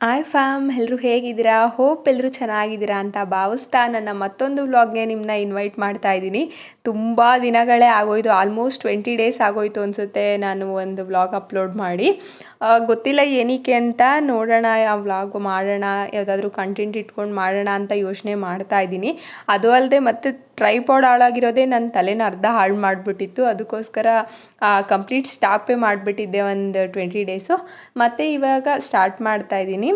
I I fam ಎಲ್ಲರೂ ಹೇಗಿದ್ದೀರಾ? Hope ಎಲ್ಲರೂ ಚೆನ್ನಾಗಿದ್ದೀರಾ ಅಂತ ಭಾವಿಸ್ತಾ ನನ್ನ ಮತ್ತೊಂದು ವ್ಲಾಗ್ಗೆ ನಿಮ್ಮನ್ನ ಇನ್ವೈಟ್ ಮಾಡ್ತಾ ಇದ್ದೀನಿ. ತುಂಬ ದಿನಗಳೇ ಆಗೋಯ್ತು ಆಲ್ಮೋಸ್ಟ್ ಟ್ವೆಂಟಿ ಡೇಸ್ ಆಗೋಯ್ತು ಅನಿಸುತ್ತೆ ನಾನು ಒಂದು ವ್ಲಾಗ್ ಅಪ್ಲೋಡ್ ಮಾಡಿ. ಗೊತ್ತಿಲ್ಲ ಏನಕ್ಕೆ ಅಂತ ನೋಡೋಣ, ಆ ವ್ಲಾಗ್ ಮಾಡೋಣ, ಯಾವುದಾದ್ರೂ ಕಂಟೆಂಟ್ ಇಟ್ಕೊಂಡು ಮಾಡೋಣ ಅಂತ ಯೋಚನೆ ಮಾಡ್ತಾ ಇದ್ದೀನಿ. ಅದು ಅಲ್ಲದೆ ಮತ್ತೆ ಟ್ರೈಪಾಡ್ ಹಾಳಾಗಿರೋದೇ ನನ್ನ ತಲೆನ ಅರ್ಧ ಹಾಳು ಮಾಡಿಬಿಟ್ಟಿತ್ತು. ಅದಕ್ಕೋಸ್ಕರ ಕಂಪ್ಲೀಟ್ ಸ್ಟಾಪೇ ಮಾಡಿಬಿಟ್ಟಿದ್ದೆ ಒಂದು ಟ್ವೆಂಟಿ ಡೇಸು ಮತ್ತು ಇವಾಗ ಸ್ಟಾರ್ಟ್ ಮಾಡ್ತಾ ಇದ್ದೀನಿ.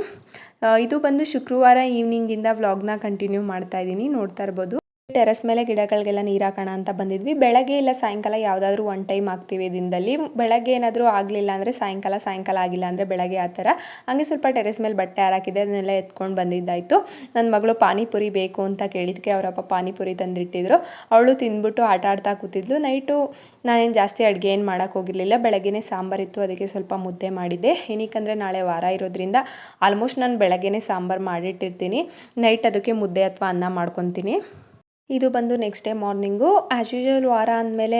ಇದು ಬಂದು ಶುಕ್ರವಾರ ಈವ್ನಿಂಗಿಂದ ವ್ಲಾಗ್ನ ಕಂಟಿನ್ಯೂ ಮಾಡ್ತಾ ಇದ್ದೀನಿ ನೋಡ್ತಾ ಇರ್ಬೋದು. ಟೆರೆಸ್ ಮೇಲೆ ಗಿಡಗಳಿಗೆಲ್ಲ ನೀರು ಹಾಕೋಣ ಅಂತ ಬಂದಿದ್ವಿ. ಬೆಳಗ್ಗೆ ಇಲ್ಲ, ಸಾಯಂಕಾಲ ಯಾವುದಾದ್ರೂ ಒನ್ ಟೈಮ್ ಹಾಕ್ತೀವಿ ದಿನದಲ್ಲಿ. ಬೆಳಗ್ಗೆ ಏನಾದರೂ ಆಗಲಿಲ್ಲ ಅಂದರೆ ಸಾಯಂಕಾಲ ಸಾಯಂಕಾಲ ಆಗಿಲ್ಲ ಅಂದರೆ ಬೆಳಗ್ಗೆ ಆ ಥರ. ಹಂಗೆ ಸ್ವಲ್ಪ ಟೆರೆಸ್ ಮೇಲೆ ಬಟ್ಟೆ ಹಾರಾಕಿದೆ, ಅದನ್ನೆಲ್ಲ ಎತ್ಕೊಂಡು ಬಂದಿದ್ದಾಯಿತು. ನನ್ನ ಮಗಳು ಪಾನಿಪುರಿ ಬೇಕು ಅಂತ ಕೇಳಿದ್ದಕ್ಕೆ ಅವರಪ್ಪ ಪಾನಿಪುರಿ ತಂದಿಟ್ಟಿದ್ರು. ಅವಳು ತಿಂದ್ಬಿಟ್ಟು ಆಟ ಆಡ್ತಾ ಕೂತಿದ್ಲು. ನೈಟು ನಾನೇನು ಜಾಸ್ತಿ ಅಡುಗೆ ಏನು ಮಾಡೋಕ್ಕೆ ಹೋಗಿರಲಿಲ್ಲ. ಬೆಳಗ್ಗೆನೇ ಸಾಂಬಾರಿತ್ತು ಅದಕ್ಕೆ ಸ್ವಲ್ಪ ಮುದ್ದೆ ಮಾಡಿದ್ದೆ. ಏನಕ್ಕಂದರೆ ನಾಳೆ ವಾರ ಇರೋದ್ರಿಂದ ಆಲ್ಮೋಸ್ಟ್ ನಾನು ಬೆಳಗ್ಗೆನೇ ಸಾಂಬಾರು ಮಾಡಿಟ್ಟಿರ್ತೀನಿ. ನೈಟ್ ಅದಕ್ಕೆ ಮುದ್ದೆ ಅಥವಾ ಅನ್ನ ಮಾಡ್ಕೊತೀನಿ. ಇದು ಬಂದು next day morning as usual ವಾರ ಅಂದಮೇಲೆ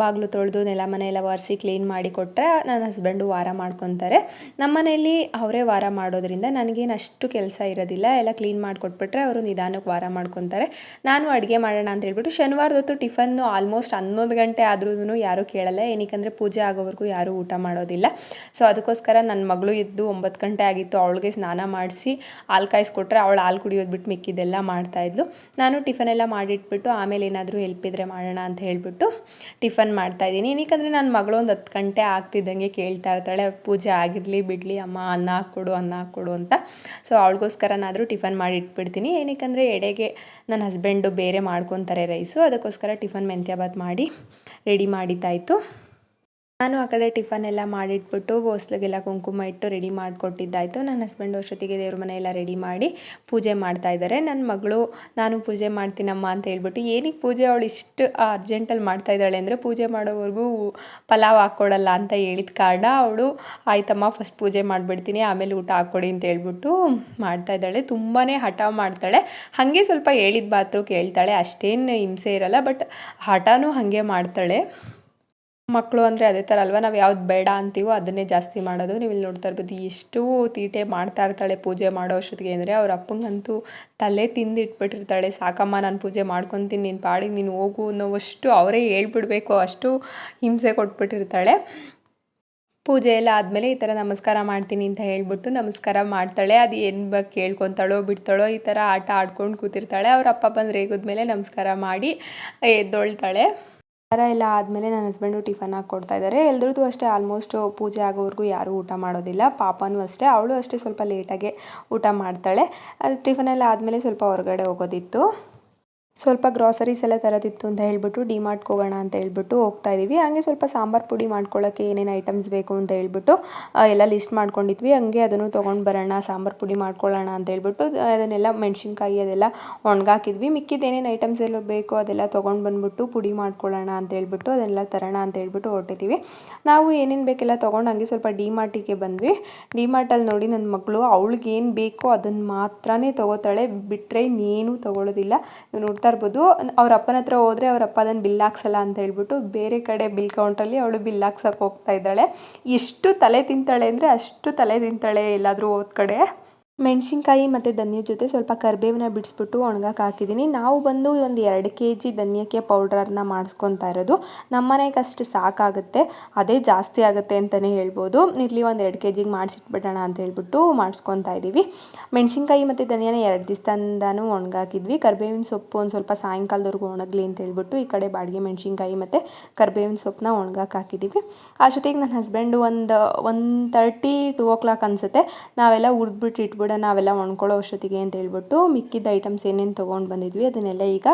ಬಾಗಿಲು ತೊಳೆದು, ನೆಲ ಮನೆ ಎಲ್ಲ ಒರೆಸಿ ಕ್ಲೀನ್ ಮಾಡಿ ಕೊಟ್ಟರೆ ನನ್ನ ಹಸ್ಬೆಂಡು ವಾರ ಮಾಡ್ಕೊತಾರೆ. ನಮ್ಮ ಮನೆಯಲ್ಲಿ ಅವರೇ ವಾರ ಮಾಡೋದ್ರಿಂದ ನನಗೇನು ಅಷ್ಟು ಕೆಲಸ ಇರೋದಿಲ್ಲ. ಎಲ್ಲ ಕ್ಲೀನ್ ಮಾಡಿಕೊಟ್ಬಿಟ್ರೆ ಅವರು ನಿಧಾನಕ್ಕೆ ವಾರ ಮಾಡ್ಕೊತಾರೆ. ನಾನು ಅಡುಗೆ ಮಾಡೋಣ ಅಂತ ಹೇಳ್ಬಿಟ್ಟು ಶನಿವಾರದೊತ್ತು ಟಿಫನ್ನು ಆಲ್ಮೋಸ್ಟ್ ಹನ್ನೊಂದು ಗಂಟೆ ಆದ್ರೂ ಯಾರೂ ಕೇಳಲ್ಲ. ಏನಕ್ಕಂದರೆ ಪೂಜೆ ಆಗೋವರೆಗೂ ಯಾರೂ ಊಟ ಮಾಡೋದಿಲ್ಲ. ಸೊ ಅದಕ್ಕೋಸ್ಕರ ನನ್ನ ಮಗಳು ಇದ್ದು ಒಂಬತ್ತು ಗಂಟೆ ಆಗಿತ್ತು ಅವಳಿಗೆ ಸ್ನಾನ ಮಾಡಿಸಿ ಹಾಲು ಕಾಯಿಸ್ಕೊಟ್ರೆ ಅವಳು ಹಾಲು ಕುಡಿಯೋದು ಬಿಟ್ಟು ಮಿಕ್ಕಿದ್ದೆಲ್ಲ ಮಾಡ್ತಾಯಿದ್ಲು ನಾನು ಟಿಫನ್ ಎಲ್ಲ ಮಾಡಿಟ್ಬಿಟ್ಟು ಆಮೇಲೆ ಏನಾದರೂ ಹೆಲ್ಪ್ ಇದ್ದರೆ ಮಾಡೋಣ ಅಂತ ಹೇಳಿಬಿಟ್ಟು ಟಿಫನ್ ಮಾಡ್ತಾಯಿದ್ದೀನಿ ಏನಕ್ಕಂದರೆ ನನ್ನ ಮಗಳು ಒಂದು ಹತ್ತು ಗಂಟೆ ಆಗ್ತಿದ್ದಂಗೆ ಕೇಳ್ತಾ ಇರ್ತಾಳೆ. ಪೂಜೆ ಆಗಿರಲಿ, ಬಿಡಲಿ, ಅಮ್ಮ ಅನ್ನ ಹಾಕ್ಕೊಡು ಅನ್ನ ಹಾಕ್ಕೊಡು ಅಂತ. ಸೊ ಅವಳಿಗೋಸ್ಕರನಾದರೂ ಟಿಫನ್ ಮಾಡಿಟ್ಬಿಡ್ತೀನಿ. ಏನಕ್ಕಂದರೆ ಎಡೆಗೆ ನನ್ನ ಹಸ್ಬೆಂಡು ಬೇರೆ ಮಾಡ್ಕೊತಾರೆ ರೈಸು ಅದಕ್ಕೋಸ್ಕರ ಟಿಫನ್ ಮೆಂತ್ಯಾಬಾತ್ ಮಾಡಿ ರೆಡಿ ಮಾಡಿದ್ದಾಯಿತು. ನಾನು ಆ ಕಡೆ ಟಿಫನ್ ಎಲ್ಲ ಮಾಡಿಟ್ಬಿಟ್ಟು ಹೊಸ್ಲಿಗೆಲ್ಲ ಕುಂಕುಮ ಇಟ್ಟು ರೆಡಿ ಮಾಡಿಕೊಟ್ಟಿದ್ದಾಯಿತು. ನನ್ನ ಹಸ್ಬೆಂಡ್ ಅಷ್ಟೊತ್ತಿಗೆ ದೇವ್ರ ಮನೆ ಎಲ್ಲ ರೆಡಿ ಮಾಡಿ ಪೂಜೆ ಮಾಡ್ತಾ ಇದ್ದಾರೆ. ನನ್ನ ಮಗಳು, ನಾನು ಪೂಜೆ ಮಾಡ್ತೀನಮ್ಮ ಅಂತ ಹೇಳ್ಬಿಟ್ಟು ಏನಕ್ಕೆ ಪೂಜೆ ಅವಳು ಇಷ್ಟು ಅರ್ಜೆಂಟಲ್ಲಿ ಮಾಡ್ತಾ ಇದ್ದಾಳೆ ಅಂದರೆ ಪೂಜೆ ಮಾಡೋವರೆಗೂ ಪಲಾವ್ ಹಾಕ್ಕೊಡಲ್ಲ ಅಂತ ಹೇಳಿದ ಕಾರಣ ಅವಳು, ಆಯ್ತಮ್ಮ ಫಸ್ಟ್ ಪೂಜೆ ಮಾಡಿಬಿಡ್ತೀನಿ, ಆಮೇಲೆ ಊಟ ಹಾಕ್ಕೊಡಿ ಅಂತ ಹೇಳ್ಬಿಟ್ಟು ಮಾಡ್ತಾ ಇದ್ದಾಳೆ. ತುಂಬಾ ಹಠ ಮಾಡ್ತಾಳೆ. ಹಾಗೆ ಸ್ವಲ್ಪ ಹೇಳಿದ ಮಾತು ಕೇಳ್ತಾಳೆ. ಅಷ್ಟೇನು ಹಿಂಸೆ ಇರಲ್ಲ ಬಟ್ ಹಠನೂ ಹಾಗೆ ಮಾಡ್ತಾಳೆ. ಮಕ್ಕಳು ಅಂದರೆ ಅದೇ ಥರ ಅಲ್ವಾ? ನಾವು ಯಾವ್ದು ಬೇಡ ಅಂತೀವೋ ಅದನ್ನೇ ಜಾಸ್ತಿ ಮಾಡೋದು. ನೀವು ಇಲ್ಲಿ ನೋಡ್ತಾ ಇರ್ಬೋದು, ಎಷ್ಟು ತೀಟೆ ಮಾಡ್ತಾ ಇರ್ತಾಳೆ ಪೂಜೆ ಮಾಡೋ ಅಷ್ಟೊತ್ತಿಗೆ ಅಂದರೆ ಅವ್ರ ಅಪ್ಪಂಗಂತೂ ತಲೆ ತಿಂದಿಟ್ಬಿಟ್ಟಿರ್ತಾಳೆ. ಸಾಕಮ್ಮ, ನಾನು ಪೂಜೆ ಮಾಡ್ಕೊತೀನಿ, ನೀನು ಪಾಡಿಗೆ ನೀನು ಹೋಗು ಅನ್ನೋವಷ್ಟು ಅವರೇ ಹೇಳ್ಬಿಡ್ಬೇಕು, ಅಷ್ಟು ಹಿಂಸೆ ಕೊಟ್ಬಿಟ್ಟಿರ್ತಾಳೆ. ಪೂಜೆ ಎಲ್ಲ ಆದಮೇಲೆ ಈ ಥರ ನಮಸ್ಕಾರ ಮಾಡ್ತೀನಿ ಅಂತ ಹೇಳ್ಬಿಟ್ಟು ನಮಸ್ಕಾರ ಮಾಡ್ತಾಳೆ. ಅದು ಏನು ಬಗ್ಗೆ ಕೇಳ್ಕೊತಾಳೋ, ಬಿಡ್ತಾಳೋ ಈ ಥರ ಆಟ ಆಡ್ಕೊಂಡು ಕೂತಿರ್ತಾಳೆ. ಅವ್ರ ಅಪ್ಪ ಬಂದು ಮೇಲೆ ನಮಸ್ಕಾರ ಮಾಡಿ ಎದ್ದೊಳ್ತಾಳೆ. ಥರ ಎಲ್ಲ ಆದಮೇಲೆ ನನ್ನ ಹಸ್ಬೆಂಡು ಟಿಫನ್ ಹಾಕಿ ಕೊಡ್ತಾ ಇದ್ದಾರೆ. ಎಲ್ಲರದ್ದು ಅಷ್ಟೇ ಆಲ್ಮೋಸ್ಟ್ ಪೂಜೆ ಆಗೋವರೆಗೂ ಯಾರೂ ಊಟ ಮಾಡೋದಿಲ್ಲ. ಪಾಪನೂ ಅಷ್ಟೇ, ಅವಳು ಅಷ್ಟೇ ಸ್ವಲ್ಪ ಲೇಟಾಗೆ ಊಟ ಮಾಡ್ತಾಳೆ. ಅದು ಟಿಫನ್ ಎಲ್ಲ ಆದಮೇಲೆ ಸ್ವಲ್ಪ ಹೊರಗಡೆ ಹೋಗೋದಿತ್ತು. ಸ್ವಲ್ಪ ಗ್ರಾಸರೀಸ್ ಎಲ್ಲ ತರೋದಿತ್ತು ಅಂತ ಹೇಳ್ಬಿಟ್ಟು ಡಿಮಾರ್ಟ್ಗೆ ಹೋಗೋಣ ಅಂತ ಹೇಳ್ಬಿಟ್ಟು ಹೋಗ್ತಾ ಇದ್ದೀವಿ. ಹಂಗೆ ಸ್ವಲ್ಪ ಸಾಂಬಾರು ಪುಡಿ ಮಾಡ್ಕೊಳ್ಳೋಕ್ಕೆ ಏನೇನು ಐಟಮ್ಸ್ ಬೇಕು ಅಂತ ಹೇಳ್ಬಿಟ್ಟು ಎಲ್ಲ ಲಿಸ್ಟ್ ಮಾಡ್ಕೊಂಡಿದ್ವಿ. ಹಂಗೆ ಅದನ್ನು ತೊಗೊಂಡು ಬರೋಣ, ಸಾಂಬಾರು ಪುಡಿ ಮಾಡ್ಕೊಳ್ಳೋಣ ಅಂತ ಹೇಳ್ಬಿಟ್ಟು ಅದನ್ನೆಲ್ಲ ಮೆಣಸಿನ್ಕಾಯಿ ಅದೆಲ್ಲ ಒಣಗಾಕಿದ್ವಿ. ಮಿಕ್ಕಿದ ಏನೇನು ಐಟಮ್ಸ್ ಎಲ್ಲ ಬೇಕು ಅದೆಲ್ಲ ತೊಗೊಂಡು ಬಂದ್ಬಿಟ್ಟು ಪುಡಿ ಮಾಡ್ಕೊಳ್ಳೋಣ ಅಂತ ಹೇಳ್ಬಿಟ್ಟು ಅದೆಲ್ಲ ತರೋಣ ಅಂತ ಹೇಳ್ಬಿಟ್ಟು ಹೊರಟಿದ್ದೀವಿ. ನಾವು ಏನೇನು ಬೇಕೆಲ್ಲ ತೊಗೊಂಡು ಹಂಗೆ ಸ್ವಲ್ಪ ಡಿಮಾರ್ಟಿಗೆ ಬಂದ್ವಿ. ಡಿಮಾರ್ಟಲ್ಲಿ ನೋಡಿ ನನ್ನ ಮಗಳು ಅವಳಿಗೆ ಏನು ಬೇಕೋ ಅದನ್ನು ಮಾತ್ರನೇ ತೊಗೋತಾಳೆ. ಬಿಟ್ಟರೆ ಇನ್ನೇನು ತೊಗೊಳೋದಿಲ್ಲ. ನೀವು ನೋಡ್ತಾ ಇರ್ಬೋದು ಅವ್ರ ಅಪ್ಪನ ಹತ್ರ ಹೋದ್ರೆ ಅವ್ರ ಅಪ್ಪ ಅದನ್ನು ಬಿಲ್ ಹಾಕ್ಸಲ್ಲ ಅಂತ ಹೇಳ್ಬಿಟ್ಟು ಬೇರೆ ಕಡೆ ಬಿಲ್ ಕೌಂಟ್ರಲ್ಲಿ ಅವಳು ಬಿಲ್ ಹಾಕ್ಸಕ್ಕೆ ಹೋಗ್ತಾ ಇದ್ದಾಳೆ. ಎಷ್ಟು ತಲೆ ತಿಂತಾಳೆ ಅಂದರೆ ಅಷ್ಟು ತಲೆ ತಿಂತಾಳೆ ಎಲ್ಲಾದರೂ ಹೋದ ಕಡೆ. ಮೆಣಸಿನ್ಕಾಯಿ ಮತ್ತು ಧನಿಯ ಜೊತೆ ಸ್ವಲ್ಪ ಕರಿಬೇವನ್ನ ಬಿಡಿಸ್ಬಿಟ್ಟು ಒಣಗಕ್ಕೆ ಹಾಕಿದ್ದೀನಿ. ನಾವು ಬಂದು ಒಂದು ಎರಡು ಕೆ ಜಿ ಧನಿಯಕ್ಕೆ ಪೌಡ್ರನ್ನ ಮಾಡಿಸ್ಕೊತಾ ಇರೋದು. ನಮ್ಮ ಮನೆಗೆ ಅಷ್ಟು ಸಾಕಾಗುತ್ತೆ. ಅದೇ ಜಾಸ್ತಿ ಆಗುತ್ತೆ ಅಂತಲೇ ಹೇಳ್ಬೋದು. ಇರಲಿ ಒಂದು ಎರಡು ಕೆ ಜಿಗೆ ಮಾಡಿಸಿಟ್ಬಿಡೋಣ ಅಂತ ಹೇಳ್ಬಿಟ್ಟು ಮಾಡಿಸ್ಕೊತಾ ಇದ್ದೀವಿ ಮೆಣಸಿನ್ಕಾಯಿ ಮತ್ತು ಧನಿಯನ ಎರಡು ದಿವಸದಿಂದನೂ ಒಣಗಾಕಿದ್ವಿ. ಕರಿಬೇವಿನ ಸೊಪ್ಪು ಒಂದು ಸ್ವಲ್ಪ ಸಾಯಂಕಾಲದವರೆಗೂ ಒಣಗಲಿ ಅಂತ ಹೇಳ್ಬಿಟ್ಟು ಈ ಕಡೆ ಬಾಡಿಗೆ ಮೆಣಸಿನ್ಕಾಯಿ ಮತ್ತು ಕರಿಬೇವಿನ ಸೊಪ್ಪನ್ನ ಒಣಗಕ್ಕೆ ಹಾಕಿದ್ದೀವಿ ಜೊತೆಗೆ ನನ್ನ ಹಸ್ಬೆಂಡು ಒಂದು one thirty two o'clock ಅನಿಸುತ್ತೆ. ನಾವೆಲ್ಲ ಹುರಿದ್ಬಿಟ್ಟು ಇಟ್ಬಿಡೋಣ ನಾವೆಲ್ಲ ಒಣ್ಕೊಳ್ಳೋ ಅಷ್ಟೊತ್ತಿಗೆ ಅಂತ ಹೇಳ್ಬಿಟ್ಟು ಮಿಕ್ಕಿದ ಐಟಮ್ಸ್ ಏನೇನು ತೊಗೊಂಡು ಬಂದಿದ್ವಿ, ಅದನ್ನೆಲ್ಲ ಈಗ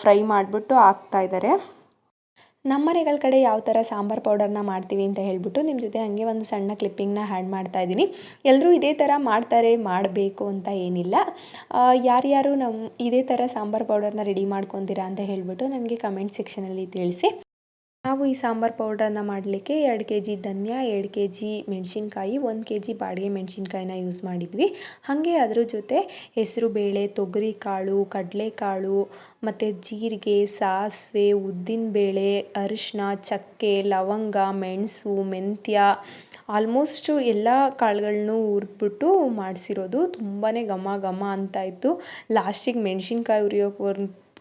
ಫ್ರೈ ಮಾಡಿಬಿಟ್ಟು ಹಾಕ್ತಾ ಇದ್ದಾರೆ ನಮ್ಮ ಮನೆಗಳ ಕಡೆ ಯಾವ ಥರ ಸಾಂಬಾರು ಪೌಡರ್ನ ಮಾಡ್ತೀವಿ ಅಂತ ಹೇಳ್ಬಿಟ್ಟು ನಿಮ್ಮ ಜೊತೆ ಹಂಗೆ ಒಂದು ಸಣ್ಣ ಕ್ಲಿಪ್ಪಿಂಗ್ನ ಹ್ಯಾಡ್ ಮಾಡ್ತಾ ಇದ್ದೀನಿ. ಎಲ್ಲರೂ ಇದೇ ಥರ ಮಾಡ್ತಾರೆ, ಮಾಡಬೇಕು ಅಂತ ಏನಿಲ್ಲ. ಯಾರ್ಯಾರು ನಮ್ಮ ಇದೇ ಥರ ಸಾಂಬಾರು ಪೌಡರ್ನ ರೆಡಿ ಮಾಡ್ಕೊತೀರಾ ಅಂತ ಹೇಳ್ಬಿಟ್ಟು ನನಗೆ ಕಮೆಂಟ್ ಸೆಕ್ಷನಲ್ಲಿ ತಿಳಿಸಿ. ನಾವು ಈ ಸಾಂಬಾರು ಪೌಡ್ರನ್ನು ಮಾಡಲಿಕ್ಕೆ ಎರಡು ಕೆ ಜಿ ಧನಿಯಾ, ಎರಡು ಕೆ ಜಿ ಮೆಣಸಿನ್ಕಾಯಿ, ಒಂದು ಕೆ ಜಿ ಬಾಡಿಗೆ ಮೆಣಸಿನ್ಕಾಯಿನ ಯೂಸ್ ಮಾಡಿದ್ವಿ. ಹಾಗೆ ಅದರ ಜೊತೆ ಹೆಸರು ಬೇಳೆ, ತೊಗರಿ ಕಾಳು ಕಡಲೆಕಾಳು ಮತ್ತು ಜೀರಿಗೆ, ಸಾಸಿವೆ ಉದ್ದಿನಬೇಳೆ ಅರಿಶಿನ ಚಕ್ಕೆ, ಲವಂಗ, ಮೆಣಸು, ಮೆಂತ್ಯ ಆಲ್ಮೋಸ್ಟು ಎಲ್ಲ ಕಾಳುಗಳನ್ನು ಹುರಿದ್ಬಿಟ್ಟು ಮಾಡಿಸಿರೋದು ತುಂಬಾ ಘಮ ಘಮ ಅಂತ ಇತ್ತು. ಲಾಸ್ಟಿಗೆ ಮೆಣಸಿನ್ಕಾಯಿ ಹುರಿಯೋಕೆ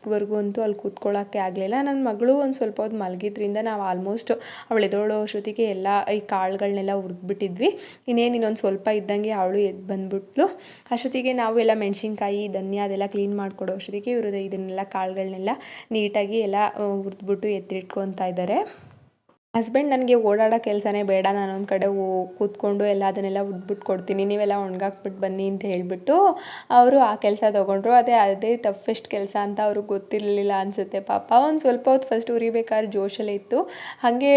ವರೆಗೂ ಅಂತೂ ಅಲ್ಲಿ ಕೂತ್ಕೊಳ್ಳೋಕ್ಕೆ ಆಗಲಿಲ್ಲ. ನನ್ನ ಮಗಳು ಒಂದು ಸ್ವಲ್ಪ ಹೊತ್ತು ಮಲಗಿದ್ರಿಂದ ನಾವು ಆಲ್ಮೋಸ್ಟ್ ಅವಳು ಎದ್ದೇಳೋ ಅಷ್ಟೊತ್ತಿಗೆ ಎಲ್ಲ ಈ ಕಾಳುಗಳನ್ನೆಲ್ಲ ಹುರಿದ್ಬಿಟ್ಟಿದ್ವಿ. ಇನ್ನೇನು ಇನ್ನೊಂದು ಸ್ವಲ್ಪ ಇದ್ದಂಗೆ ಅವಳು ಎದ್ದು ಬಂದುಬಿಟ್ಲು. ಅಷ್ಟೊತ್ತಿಗೆ ನಾವು ಎಲ್ಲ ಮೆಣಸಿನ್ಕಾಯಿ, ಧನ್ಯ ಅದೆಲ್ಲ ಕ್ಲೀನ್ ಮಾಡಿಕೊಡೋ ಅಷ್ಟೊತ್ತಿಗೆ ಇವರು ಇದನ್ನೆಲ್ಲ ಕಾಳುಗಳನ್ನೆಲ್ಲ ನೀಟಾಗಿ ಎಲ್ಲ ಹುರಿದ್ಬಿಟ್ಟು ಎತ್ತಿಟ್ಕೊತಾ ಇದ್ದಾರೆ. ಹಸ್ಬೆಂಡ್ ನನಗೆ ಓಡಾಡೋ ಕೆಲಸನೇ ಬೇಡ. ನಾನು ಒಂದು ಕಡೆ ಓ ಕೂತ್ಕೊಂಡು ಎಲ್ಲ ಅದನ್ನೆಲ್ಲ ಉದ್ಬಿಟ್ಟು ಕೊಡ್ತೀನಿ. ನೀವೆಲ್ಲ ಒಣಗಾಕ್ಬಿಟ್ಟು ಬನ್ನಿ ಅಂತ ಹೇಳಿಬಿಟ್ಟು ಅವರು ಆ ಕೆಲಸ ತೊಗೊಂಡ್ರು. ಅದೇ ಅದೇ ಟಫೆಸ್ಟ್ ಕೆಲಸ ಅಂತ ಅವ್ರಿಗೆ ಗೊತ್ತಿರಲಿಲ್ಲ ಅನಿಸುತ್ತೆ. ಪಾಪ ಒಂದು ಸ್ವಲ್ಪ ಹೊತ್ತು ಫಸ್ಟ್ ಉರಿಬೇಕಾದ್ರೆ ಜೋಶಲ್ಲೇ ಇತ್ತು. ಹಾಗೆ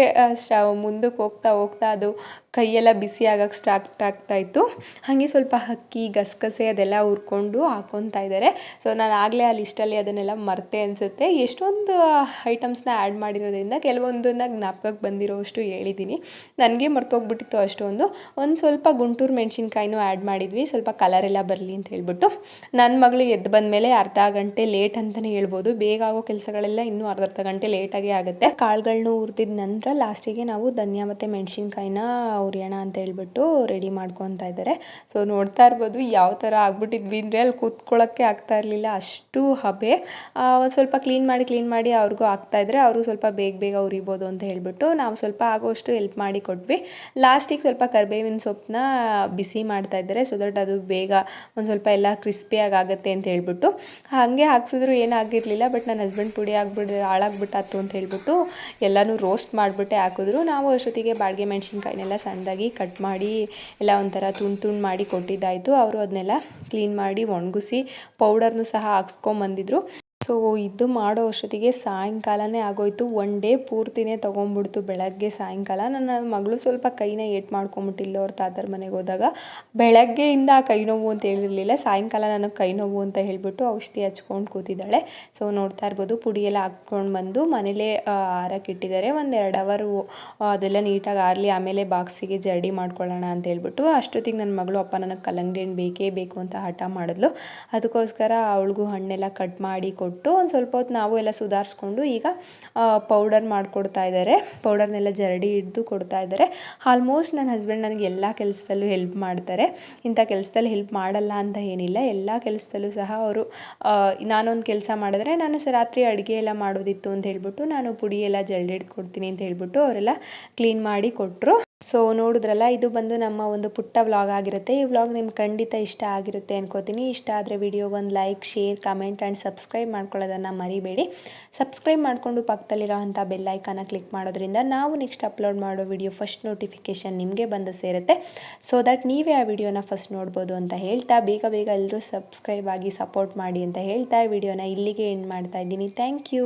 ಮುಂದಕ್ಕೆ ಹೋಗ್ತಾ ಹೋಗ್ತಾ ಅದು ಕೈಯೆಲ್ಲ ಬಿಸಿ ಆಗಕ್ಕೆ ಸ್ಟಾರ್ಟ್ ಆಗ್ತಾಯಿತ್ತು ಹಾಗೆ ಸ್ವಲ್ಪ ಅಕ್ಕಿ ಗಸಗಸೆ ಅದೆಲ್ಲ ಹುರ್ಕೊಂಡು ಹಾಕೊತಾ ಇದ್ದಾರೆ. ಸೊ ನಾನು ಆಗಲೇ ಆ ಲಿಸ್ಟಲ್ಲಿ ಅದನ್ನೆಲ್ಲ ಮರ್ತೆ ಅನಿಸುತ್ತೆ. ಎಷ್ಟೊಂದು ಐಟಮ್ಸ್ನ ಆ್ಯಡ್ ಮಾಡಿರೋದ್ರಿಂದ ಕೆಲವೊಂದನ್ನು ಜ್ಞಾಪಕಕ್ಕೆ ಬಂದಿರೋವಷ್ಟು ಹೇಳಿದ್ದೀನಿ. ನನಗೆ ಮರ್ತೋಗ್ಬಿಟ್ಟಿತ್ತು ಅಷ್ಟೊಂದು. ಒಂದು ಸ್ವಲ್ಪ ಗುಂಟೂರು ಮೆಣಸಿನ್ಕಾಯಿನೂ ಆ್ಯಡ್ ಮಾಡಿದ್ವಿ. ಸ್ವಲ್ಪ ಕಲರ್ ಎಲ್ಲ ಬರಲಿ ಅಂತ ಹೇಳ್ಬಿಟ್ಟು. ನನ್ನ ಮಗಳು ಎದ್ದು ಬಂದ ಮೇಲೆ ಅರ್ಧ ಗಂಟೆ ಲೇಟ್ ಅಂತಲೇ ಹೇಳ್ಬೋದು. ಬೇಗ ಆಗೋ ಕೆಲಸಗಳೆಲ್ಲ ಇನ್ನೂ ಅರ್ಧ ಅರ್ಧ ಗಂಟೆ ಲೇಟಾಗೇ ಆಗುತ್ತೆ. ಕಾಳುಗಳನ್ನ ಹುರಿದಿದ ನಂತರ ಲಾಸ್ಟಿಗೆ ನಾವು ಧನಿಯಾ ಮತ್ತು ಮೆಣಸಿನ್ಕಾಯಿನ ಉರಿಯೋಣ ಅಂತ ಹೇಳ್ಬಿಟ್ಟು ರೆಡಿ ಮಾಡ್ಕೊತಾ ಇದ್ದಾರೆ. ಸೊ ನೋಡ್ತಾ ಇರ್ಬೋದು ಯಾವ ಥರ ಆಗ್ಬಿಟ್ಟಿದ್ವಿ ಅಂದರೆ ಅಲ್ಲಿ ಕೂತ್ಕೊಳ್ಳೋಕ್ಕೆ ಆಗ್ತಾ ಇರಲಿಲ್ಲ. ಅಷ್ಟು ಹಬೆ. ಒಂದು ಸ್ವಲ್ಪ ಕ್ಲೀನ್ ಮಾಡಿ ಕ್ಲೀನ್ ಮಾಡಿ ಅವ್ರಿಗೂ ಆಗ್ತಾಯಿದ್ರೆ ಅವರು ಸ್ವಲ್ಪ ಬೇಗ ಬೇಗ ಉರಿಬೋದು ಅಂತ ಹೇಳ್ಬಿಟ್ಟು ನಾವು ಸ್ವಲ್ಪ ಆಗೋಷ್ಟು ಹೆಲ್ಪ್ ಮಾಡಿ ಕೊಟ್ವಿ. ಲಾಸ್ಟಿಗೆ ಸ್ವಲ್ಪ ಕರಿಬೇವಿನ ಸೊಪ್ಪನ್ನ ಬಿಸಿ ಮಾಡ್ತಾ ಇದ್ದಾರೆ. ಸೊ ದಟ್ ಅದು ಬೇಗ ಒಂದು ಸ್ವಲ್ಪ ಎಲ್ಲ ಕ್ರಿಸ್ಪಿಯಾಗಿ ಆಗುತ್ತೆ ಅಂತ ಹೇಳ್ಬಿಟ್ಟು. ಹಾಗೆ ಹಾಕ್ಸಿದ್ರು ಏನಾಗಿರಲಿಲ್ಲ ಬಟ್ ನನ್ನ ಹಸ್ಬೆಂಡ್ ಪುಡಿ ಆಗ್ಬಿಟ್ಟು ಹಾಳಾಗ್ಬಿಟ್ಟಾತು ಅಂತ ಹೇಳ್ಬಿಟ್ಟು ಎಲ್ಲನೂ ರೋಸ್ಟ್ ಮಾಡಿಬಿಟ್ಟೆ ಹಾಕಿದ್ರು. ನಾವು ಅಷ್ಟೊತ್ತಿಗೆ ಬಾಡಿಗೆ ಮೆಣಸಿನ್ಕಾಯಿನೆಲ್ಲ ಸಣ್ಣದಾಗಿ ಕಟ್ ಮಾಡಿ ಎಲ್ಲ ಒಂಥರ ತುಂಡು ತುಂಡು ಮಾಡಿ ಕೊಟ್ಟಿದ್ದಾಯಿತು. ಅವರು ಅದನ್ನೆಲ್ಲ ಕ್ಲೀನ್ ಮಾಡಿ ಒಣಗಿಸಿ ಪೌಡರ್ನು ಸಹ ಹಾಕ್ಸ್ಕೊಂಬಂದಿದ್ರು. ಸೊ ಇದು ಮಾಡೋ ಅಷ್ಟೊತ್ತಿಗೆ ಸಾಯಂಕಾಲನೇ ಆಗೋಯ್ತು. ಒನ್ ಡೇ ಪೂರ್ತಿನೇ ತೊಗೊಂಬಿಡ್ತು. ಬೆಳಗ್ಗೆ ಸಾಯಂಕಾಲ. ನನ್ನ ಮಗಳು ಸ್ವಲ್ಪ ಕೈನ ಏಟ್ ಮಾಡ್ಕೊಂಬಿಟ್ಟಿಲ್ಲ ಅವ್ರ ತಾತರ ಮನೆಗೆ ಹೋದಾಗ. ಬೆಳಗ್ಗೆಯಿಂದ ಕೈ ನೋವು ಅಂತ ಹೇಳಿರಲಿಲ್ಲ. ಸಾಯಂಕಾಲ ನನಗೆ ಕೈ ನೋವು ಅಂತ ಹೇಳಿಬಿಟ್ಟು ಔಷಧಿ ಹಚ್ಕೊಂಡು ಕೂತಿದ್ದಾಳೆ. ಸೊ ನೋಡ್ತಾ ಇರ್ಬೋದು. ಪುಡಿಯೆಲ್ಲ ಹಾಕ್ಕೊಂಡು ಬಂದು ಮನೇಲೇ ಆರಕ್ಕೆ ಇಟ್ಟಿದ್ದಾರೆ ಒಂದು ಎರಡು ಅವರು ಅದೆಲ್ಲ ನೀಟಾಗಿ ಆರಲಿ, ಆಮೇಲೆ ಬಾಕ್ಸಿಗೆ ಜರ್ಡಿ ಮಾಡ್ಕೊಳ್ಳೋಣ ಅಂತ ಹೇಳ್ಬಿಟ್ಟು ಅಷ್ಟೊತ್ತಿಗೆ ನನ್ನ ಮಗಳು, ಅಪ್ಪ, ನನಗೆ ಕಲ್ಲಂಗಡಿ ಹಣ್ಣು ಬೇಕೇ ಬೇಕು ಅಂತ ಹಠ ಮಾಡಿದ್ಲು. ಅದಕ್ಕೋಸ್ಕರ ಅವಳಿಗೂ ಹಣ್ಣೆಲ್ಲ ಕಟ್ ಮಾಡಿ ಕೊಟ್ಟು ಒಂದು ಸ್ವಲ್ಪ ಹೊತ್ತು ನಾವು ಎಲ್ಲ ಸುಧಾರಿಸ್ಕೊಂಡು ಈಗ ಪೌಡರ್ ಮಾಡಿಕೊಡ್ತಾ ಇದ್ದಾರೆ ಪೌಡರ್ನೆಲ್ಲ ಜರಡಿ ಹಿಡಿದು ಕೊಡ್ತಾ ಇದ್ದಾರೆ ಆಲ್ಮೋಸ್ಟ್ ನನ್ನ ಹಸ್ಬೆಂಡ್ ನನಗೆ ಎಲ್ಲ ಕೆಲಸದಲ್ಲೂ ಹೆಲ್ಪ್ ಮಾಡ್ತಾರೆ. ಇಂಥ ಕೆಲಸದಲ್ಲಿ ಹೆಲ್ಪ್ ಮಾಡಲ್ಲ ಅಂತ ಏನಿಲ್ಲ. ಎಲ್ಲ ಕೆಲಸದಲ್ಲೂ ಸಹ ಅವರು ನಾನೊಂದು ಕೆಲಸ ಮಾಡಿದ್ರೆ ನಾನು ಸ ರಾತ್ರಿ ಅಡುಗೆ ಎಲ್ಲ ಮಾಡೋದಿತ್ತು ಅಂತ ಹೇಳ್ಬಿಟ್ಟು ನಾನು ಪುಡಿ ಎಲ್ಲ ಜರಡಿ ಹಿಡ್ದು ಕೊಡ್ತೀನಿ ಅಂತ ಹೇಳ್ಬಿಟ್ಟು ಅವರೆಲ್ಲ ಕ್ಲೀನ್ ಮಾಡಿ ಕೊಟ್ಟರು ಸೊ ನೋಡಿದ್ರಲ್ಲ, ಇದು ಬಂದು ನಮ್ಮ ಒಂದು ಪುಟ್ಟ ವ್ಲಾಗ್ ಆಗಿರುತ್ತೆ. ಈ ವ್ಲಾಗ್ ನಿಮ್ಗೆ ಖಂಡಿತ ಇಷ್ಟ ಆಗಿರುತ್ತೆ ಅನ್ಕೋತೀನಿ. ಇಷ್ಟ ಆದರೆ ವಿಡಿಯೋಗೆ ಒಂದು like share comment and subscribe ಮಾಡ್ಕೊಳ್ಳೋದನ್ನು ಮರಿಬೇಡಿ. ಸಬ್ಸ್ಕ್ರೈಬ್ ಮಾಡಿಕೊಂಡು ಪಕ್ಕದಲ್ಲಿರೋ ಅಂಥ ಕ್ಲಿಕ್ ಮಾಡೋದ್ರಿಂದ ನಾವು ನೆಕ್ಸ್ಟ್ ಅಪ್ಲೋಡ್ ಮಾಡೋ ವಿಡಿಯೋ ಫಸ್ಟ್ ನೋಟಿಫಿಕೇಷನ್ ನಿಮಗೆ ಬಂದು ಸೇರುತ್ತೆ. ಸೊ ದಟ್ ನೀವೇ ಆ ವಿಡಿಯೋನ ಫಸ್ಟ್ ನೋಡ್ಬೋದು ಅಂತ ಹೇಳ್ತಾ, ಬೇಗ ಬೇಗ ಎಲ್ಲರೂ ಸಬ್ಸ್ಕ್ರೈಬ್ ಆಗಿ ಸಪೋರ್ಟ್ ಮಾಡಿ ಅಂತ ಹೇಳ್ತಾ ವಿಡಿಯೋನ ಇಲ್ಲಿಗೆ ಎಂಡ್ ಮಾಡ್ತಾ ಇದ್ದೀನಿ. Thank you